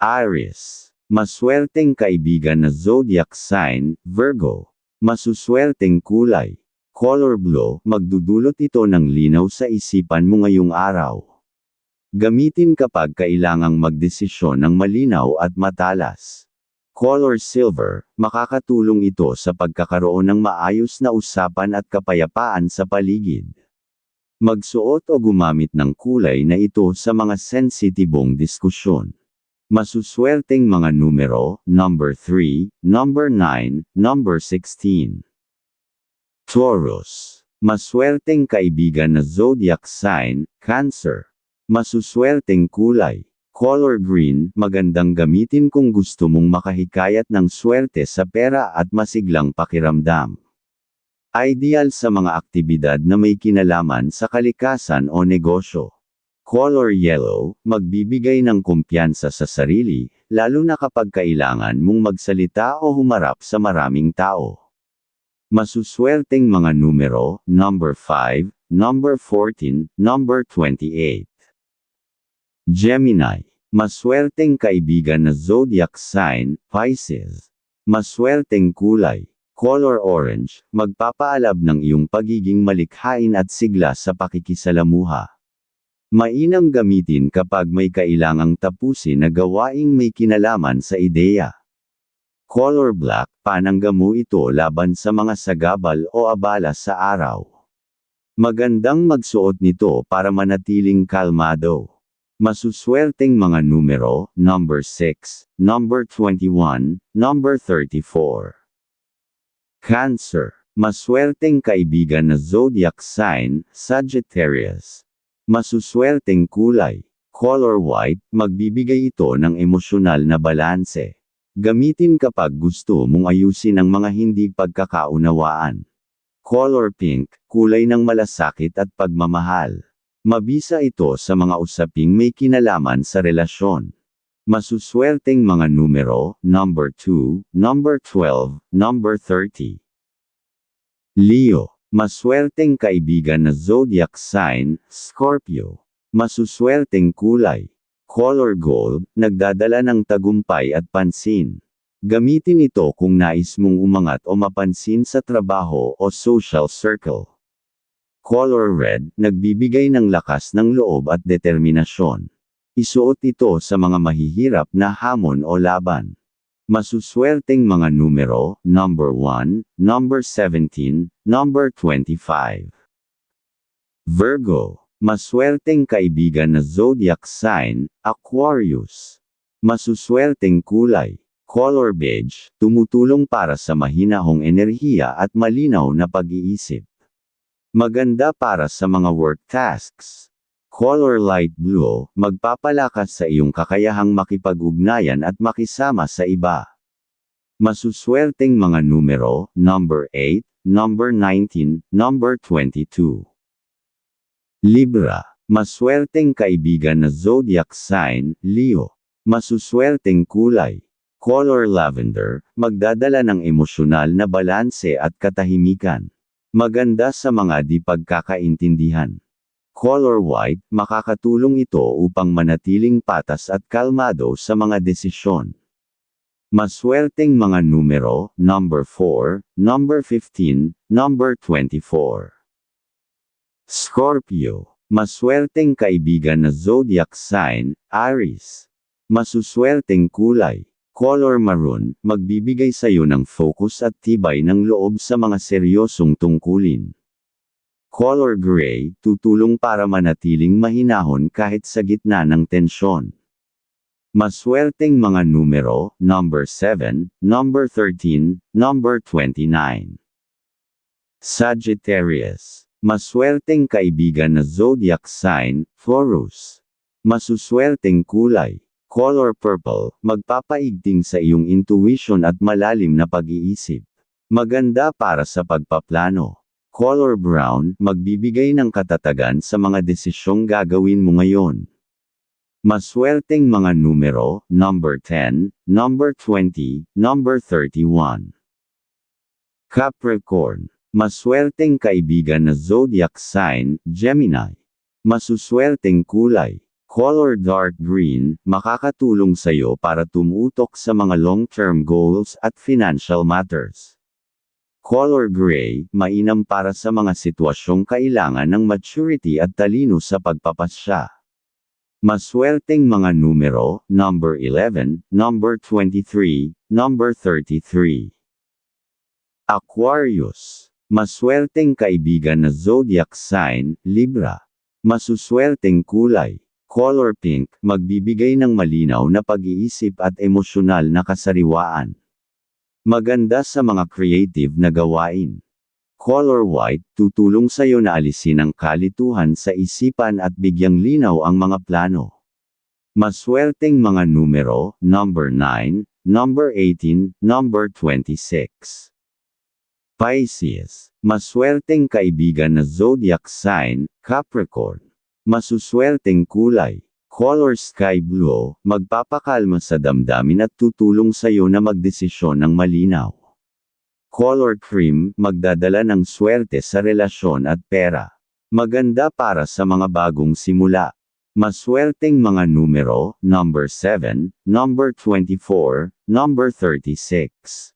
Aries. Maswerteng kaibigan na zodiac sign, Virgo. Masuswerteng kulay. Color blue, magdudulot ito ng linaw sa isipan mo ngayong araw. Gamitin kapag kailangang magdesisyon ng malinaw at matalas. Color silver, makakatulong ito sa pagkakaroon ng maayos na usapan at kapayapaan sa paligid. Magsuot o gumamit ng kulay na ito sa mga sensitibong diskusyon. Masuswerteng mga numero, number 3, number 9, number 16. Taurus. Maswerteng kaibigan na zodiac sign, Cancer. Masuswerteng kulay. Color green, magandang gamitin kung gusto mong makahikayat ng swerte sa pera at masiglang pakiramdam. Ideal sa mga aktibidad na may kinalaman sa kalikasan o negosyo. Color yellow, magbibigay ng kumpiyansa sa sarili, lalo na kapag kailangan mong magsalita o humarap sa maraming tao. Masuswerteng mga numero, number 5, number 14, number 28. Gemini. Maswerteng kaibigan na zodiac sign, Pisces. Maswerteng kulay. Color orange, magpapaalab ng iyong pagiging malikhain at sigla sa pakikisalamuha. Mainam gamitin kapag may kailangang tapusin na gawaing may kinalaman sa ideya. Color black, panangga mo ito laban sa mga sagabal o abala sa araw. Magandang magsuot nito para manatiling kalmado. Masuswerteng mga numero, number 6, number 21, number 34. Cancer. Maswerteng kaibigan na zodiac sign, Sagittarius. Masuswerteng kulay. Color white, magbibigay ito ng emosyonal na balanse. Gamitin kapag gusto mong ayusin ang mga hindi pagkakaunawaan. Color pink, kulay ng malasakit at pagmamahal. Mabisa ito sa mga usaping may kinalaman sa relasyon. Masuswerteng mga numero, number 2, number 12, number 30. Leo. Maswerteng kaibigan na zodiac sign, Scorpio. Masuswerteng kulay. Color gold, nagdadala ng tagumpay at pansin. Gamitin ito kung nais mong umangat o mapansin sa trabaho o social circle. Color red, nagbibigay ng lakas ng loob at determinasyon. Isuot ito sa mga mahihirap na hamon o laban. Masuswerteng mga numero, number 1, number 17, number 25. Virgo. Maswerteng kaibigan na zodiac sign, Aquarius. Masuswerteng kulay, color beige, tumutulong para sa mahinahong enerhiya at malinaw na pag-iisip. Maganda para sa mga work tasks. Color light blue, magpapalakas sa iyong kakayahang makipag-ugnayan at makisama sa iba. Masuswerteng mga numero, number 8, number 19, number 22. Libra. Maswerteng kaibigan na zodiac sign, Leo. Masuswerteng kulay. Color lavender, magdadala ng emosyonal na balanse at katahimikan. Maganda sa mga di pagkakaintindihan. Color white, makakatulong ito upang manatiling patas at kalmado sa mga desisyon. Maswerteng mga numero, number 4, number 15, number 24. Scorpio. Maswerteng kaibigan na zodiac sign, Aries. Masuswerteng kulay. Color maroon, magbibigay sa iyo ng focus at tibay ng loob sa mga seryosong tungkulin. Color gray, tutulong para manatiling mahinahon kahit sa gitna ng tensyon. Maswerteng mga numero, number 7, number 13, number 29. Sagittarius. Maswerteng kaibigan na zodiac sign, Taurus. Masuswerteng kulay, color purple, magpapaigting sa iyong intuition at malalim na pag-iisip. Maganda para sa pagpaplano. Color brown, magbibigay ng katatagan sa mga desisyong gagawin mo ngayon. Maswerteng mga numero, number 10, number 20, number 31. Capricorn. Maswerteng kaibigan na zodiac sign, Gemini. Masuswerteng kulay. Color dark green, makakatulong sa'yo para tumutok sa mga long-term goals at financial matters. Color gray, mainam para sa mga sitwasyong kailangan ng maturity at talino sa pagpapasya. Maswerteng mga numero, number 11, number 23, number 33. Aquarius. Maswerteng kaibigan na zodiac sign, Libra. Masuswerteng kulay. Color pink, magbibigay ng malinaw na pag-iisip at emosyonal na kasariwaan. Maganda sa mga creative na gawain. Color white, tutulong sa iyo na alisin ang kalituhan sa isipan at bigyang linaw ang mga plano. Maswerteng mga numero, number 9, number 18, number 26. Pisces. Maswerteng kaibigan na zodiac sign, Capricorn. Masuswerteng kulay. Color sky blue, magpapakalma sa damdamin at tutulong sa iyo na magdesisyon ng malinaw. Color cream, magdadala ng swerte sa relasyon at pera. Maganda para sa mga bagong simula. Maswerteng mga numero, number 7, number 24, number 36.